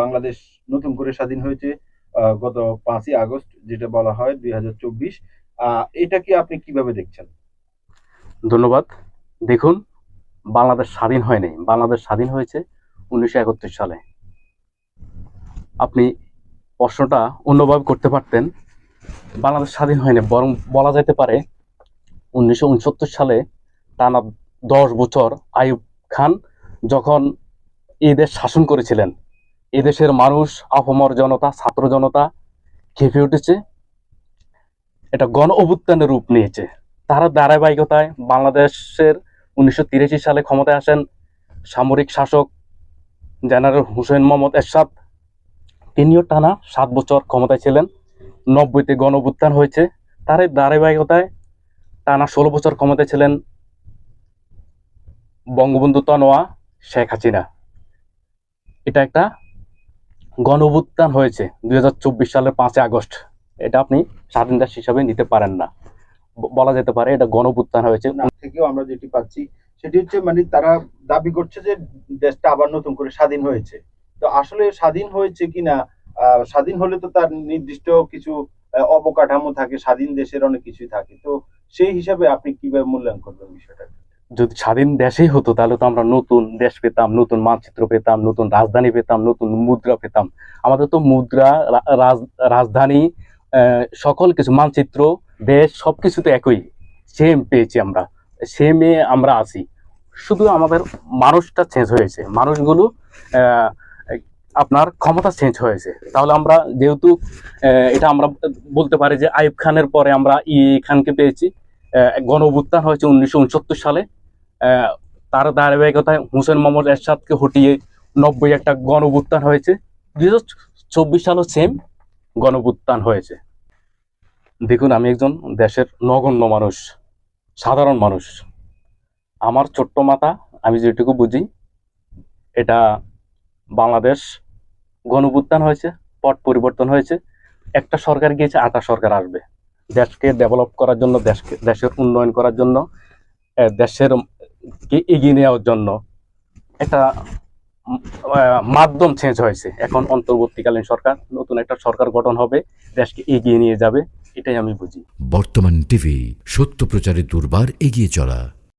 বাংলাদেশ নতুন করে স্বাধীন হয়েছে গত পাঁচই আগস্ট, যেটা বলা হয় দুই হাজার চব্বিশ। এটা কি আপনি কীভাবে দেখছেন? ধন্যবাদ। দেখুন, বাংলাদেশ স্বাধীন হয়নি। বাংলাদেশ স্বাধীন হয়েছে উনিশশো একাত্তর সালে। আপনি প্রশ্নটা অন্যভাবে করতে পারতেন। বাংলাদেশ স্বাধীন হয়নি, বরং বলা যেতে পারে উনিশশো উনসত্তর সালে টানা দশ বছর আইয়ুব খান যখন এই দেশ শাসন করেছিলেন এই দেশের মানুষ অপমর জনতা, ছাত্র জনতা খেপে উঠেছে। এটা গণ অভ্যুত্থানের রূপ নিয়েছে। তার ধারাবাহিকতায় বাংলাদেশের উনিশশো তিরাশি সালে ক্ষমতায় আসেন সামরিক শাসক জেনারেল হুসেন মোহাম্মদ এরশাদ। তিনিও টানা সাত বছর ক্ষমতায় ছিলেন। নব্বইতে গণ অভ্যুত্থান হয়েছে। তার এই ধারাবাহিকতায় টানা ষোলো বছর ক্ষমতায় ছিলেন বঙ্গবন্ধু তনোয়া শেখ হাসিনা। এটা একটা গণ অভ্যুত্থান হয়েছে দুই সালের পাঁচই আগস্ট। এটা আপনি স্বাধীন দেশ হিসাবে নিতে পারেন না। বলা যেতে পারে এটা গণ অভ্যুত্থান হয়েছে থেকেও আমরা যেটি পাচ্ছি, সেটি হচ্ছে মানে তারা দাবি করছে যে দেশটা আবার নতুন করে স্বাধীন হয়েছে। তো আসলে স্বাধীন হয়েছে কিনা স্বাধীন হলে তো তার নির্দিষ্ট কিছু অবকাঠামো থাকে, স্বাধীন দেশের অনেক কিছুই থাকে। তো সেই হিসাবে আপনি কীভাবে মূল্যায়ন করবেন বিষয়টা যদি স্বাধীন দেশেই হতো, তাহলে তো আমরা নতুন দেশ পেতাম, নতুন মানচিত্র পেতাম, নতুন রাজধানী পেতাম, নতুন মুদ্রা পেতাম। আমাদের তো মুদ্রা রাজ- রাজধানী সকল কিছু, মানচিত্র, দেশ, সবকিছু তো একই। সেম পেয়েছি আমরা সেমে আমরা আছি। শুধু আমাদের মানুষটা চেঞ্জ হয়েছে। মানুষগুলো আপনার ক্ষমতা চেঞ্জ হয়েছে। তাহলে আমরা যেহেতু এটা আমরা বলতে পারি যে আইব খানের পরে আমরা ই খানকে পেয়েছি। গণ হয়েছে উনিশশো উনসত্তর সালে। তার ধারাবাহিকতায় হুসেন মোহাম্মদ এরশাদকে হটিয়ে নব্বই একটা গণভুত্থান হয়েছে। দুই হাজার চব্বিশ সালও সেম গণভুত্থান হয়েছে। দেখুন, আমি একজন দেশের নগণ্য মানুষ, সাধারণ মানুষ। আমার ছোট্ট মাথা, আমি যেটুকু বুঝি, এটা বাংলাদেশ গণভুত্থান হয়েছে, পট পরিবর্তন হয়েছে। একটা সরকার গিয়েছে, আটা সরকার আসবে। দেশকে ডেভেলপ করার জন্য, দেশকে, দেশের উন্নয়ন করার জন্য দেশের এগিয়ে নেওয়ার জন্য একটা মাধ্যম চেঞ্জ হয়েছে। এখন অন্তর্বর্তীকালীন সরকার, নতুন একটা সরকার গঠন হবে, দেশকে এগিয়ে নিয়ে যাবে, এটাই আমি বুঝি। বর্তমান টিভি সত্য প্রচারে দুর্বার এগিয়ে চলা।